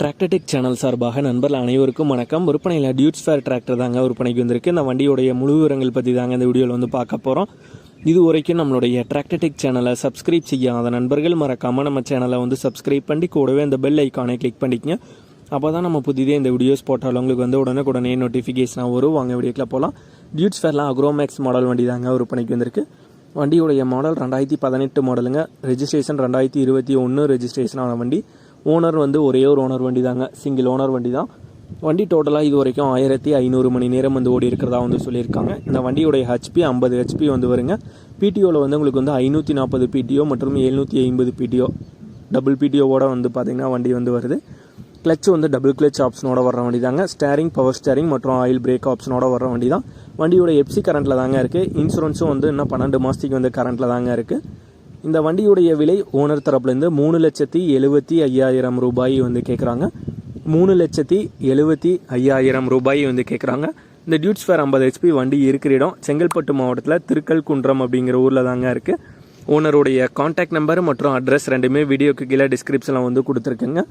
Tractor Tech channel சார்பாக நண்பர்கள் அனைவருக்கும் வணக்கம். விற்பனையில் டியூட்ஸ் ஃபேர் டிராக்டர் தாங்க விற்பனைக்கு வந்திருக்கு. இந்த வண்டியோடைய முழு விவரங்கள் பற்றி தாங்க இந்த வீடியோவில் வந்து பார்க்க போகிறோம் இது வரைக்கும் நம்மளுடைய டிராக்டர்டெக் சேனலை சப்ஸ்கிரைப் செய்யாத நண்பர்கள் மறக்காமல் நம்ம சேனலை வந்து சப்ஸ்கிரைப் பண்ணி கூடவே அந்த பெல் ஐக்கானை கிளிக் பண்ணிக்கங்க. அப்போ தான் நம்ம புதிதே இந்த வீடியோஸ் போட்டாலும் உங்களுக்கு வந்து உடனுக்குடனே நோட்டிஃபிகேஷனாக வரும். வாங்க வீடியோக்கில் போகலாம் டியூட்ஸ் ஃபேர்லாம் அக்ரோமேக்ஸ் மாடல் வண்டி தாங்க விற்பனைக்கு வந்திருக்கு. வண்டியுடைய மாடல் ரெண்டாயிரத்தி பதினெட்டு மாடலுங்க ரெஜிஸ்ட்ரேஷன் ரெண்டாயிரத்தி இருபத்தி ஒன்று ரெஜிஸ்ட்ரேஷனான வண்டி. ஓனர் வந்து ஒரே ஒரு ஓனர் வண்டி தாங்க சிங்கிள் ஓனர் வண்டி தான் வண்டி டோட்டலாக இது வரைக்கும் ஆயிரத்தி ஐநூறு மணி நேரம் வந்து ஓடி இருக்கிறதா வந்து சொல்லியிருக்காங்க. இந்த வண்டியுடைய ஹெச்பி ஐம்பது ஹெச்பி வந்து வருங்க. பிடிஓவில் வந்து உங்களுக்கு வந்து ஐநூற்றி நாற்பது பிடிஓ மற்றும் எழுநூற்றி ஐம்பது பிடிஓ டபுள் பிடிஓவோட வந்து பார்த்திங்கன்னா வண்டி வந்து வருது. கிளச் வந்து டபுள் கிளச் ஆப்ஷனோட வர வண்டி தாங்க ஸ்டேரிங் பவர் ஸ்டேரிங் மற்றும் ஆயில் பிரேக் ஆப்ஷனோட வர வண்டி தான் வண்டியோட எஃப்சி கரண்ட்டில் தாங்க இருக்குது இன்சூரன்ஸும் வந்து இன்னும் பன்னெண்டு மாதத்துக்கு வந்து கரண்ட்டில் தாங்க இருக்குது இந்த வண்டியுடைய விலை ஓனர் தரப்புலேருந்து மூணு லட்சத்தி எழுபத்தி ஐயாயிரம் ரூபாய் வந்து கேட்குறாங்க மூணு லட்சத்தி எழுபத்தி ஐயாயிரம் ரூபாய் வந்து கேட்குறாங்க இந்த டியூட்ஸ் ஃபேர் ஐம்பது ஹெச்பி வண்டி இருக்கிற இடம். செங்கல்பட்டு மாவட்டத்தில் திருக்கல் குன்றம் அப்படிங்கிற ஊரில் தாங்க இருக்குது ஓனருடைய காண்டாக்ட் நம்பர் மற்றும் அட்ரஸ் ரெண்டுமே வீடியோக்கு கீழே டிஸ்கிரிப்ஷனில் வந்து கொடுத்துருக்குங்க.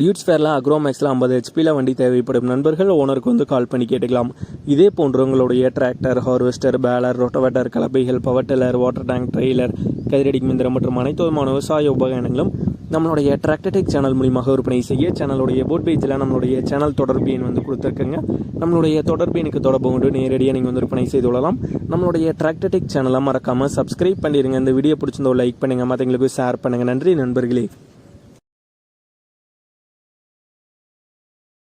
டியூட்ஸ் ஃபேரில் அக்ரோமேக்ஸில் ஐம்பது ஹெச்பியில் வண்டி தேவைப்படும் நண்பர்கள் ஓனருக்கு வந்து கால் பண்ணி கேட்டுக்கலாம். இதே போன்று உங்களுடைய tractor harvester baler rotavator கலப்பைகள் power tiller water tank trailer கதிரடி மிந்திரம் மற்றும் அனைத்து விதமான விவசாய உபகரணங்களும் நம்மளுடைய டிராக்டர்டெக் சேனல் மூலியமாக விற்பனை செய்ய சேனலுடைய போட் பேஜில் நம்மளுடைய சேனல் தொடர்பு எண் வந்து கொடுத்துருக்குங்க. நம்மளுடைய தொடர்பு எனக்கு தொடர்பு கொண்டு நேரடியாக நீங்கள் வந்து விற்பனை செய்து கொள்ளலாம். நம்மளுடைய டிராக்டர்டெக் சேனலை மறக்காமல் சப்ஸ்கிரைப் பண்ணிடுங்க இந்த வீடியோ பிடிச்சிருந்தோ லைக் பண்ணுங்கள் மற்றவங்களுக்கு ஷேர் பண்ணுங்கள் நன்றி நண்பர்களே.